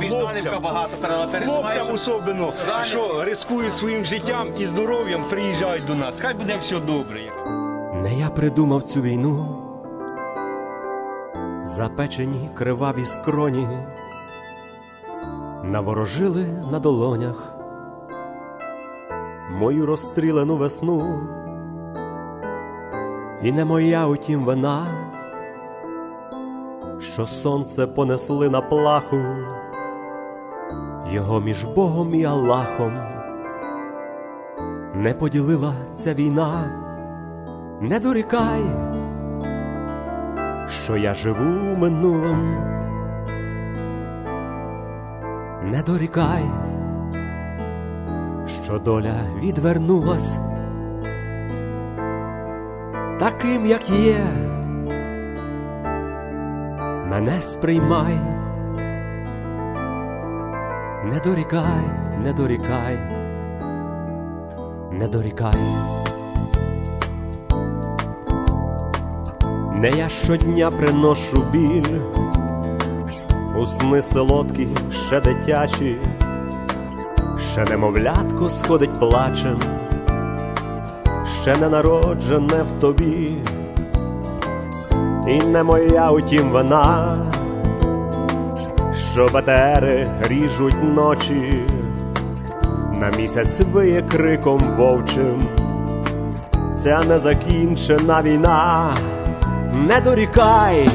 Жданівка багато переживає. Хлопцям особливо, що рискують своїм життям і здоров'ям, приїжджають до нас. Хай буде все добре. Не я придумав цю війну, запечені криваві скроні, наворожили на долонях мою розстрілену весну, і не моя утім вина, що сонце понесли на плаху, його між Богом і Аллахом не поділила ця війна. Не дорікай, що я живу минулим, не дорікай, що доля відвернулась, таким, як є, мене сприймай, не дорікай, не дорікай, не дорікай. Не я щодня приношу біль, у сни солодкі, ще дитячі, ще немовлятко сходить плачем, ще не народжене в тобі, і не моя утім вина, що батери ріжуть ночі, на місяць виє криком вовчим, ця незакінчена війна не дорікай,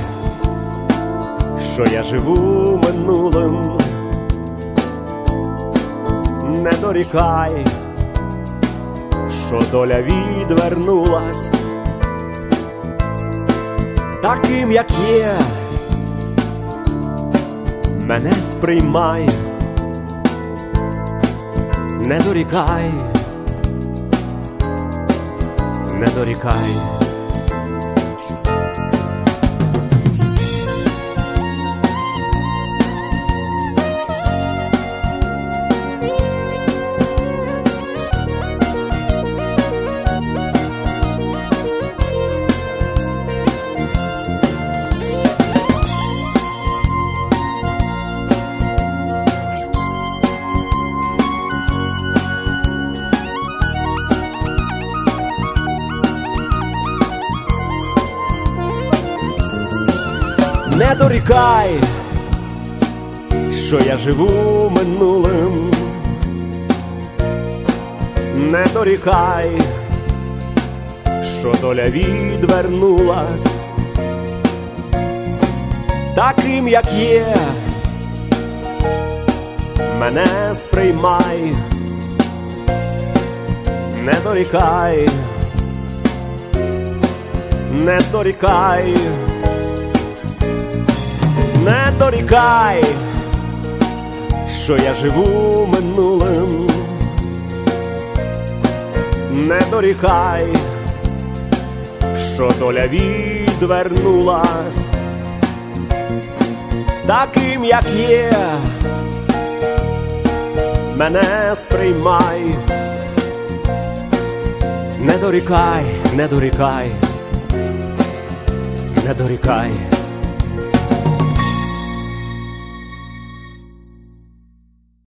що я живу минулим, не дорікай, що доля відвернулась, таким, як є, мене сприймай, не дорікай, не дорікай. Не дорікай, що я живу минулим, не дорікай, що доля відвернулась, таким, як є, мене сприймай, не дорікай, не дорікай не дорікай, що я живу минулим, не дорікай, що доля відвернулась, таким, як є, мене сприймай, не дорікай, не дорікай, не дорікай.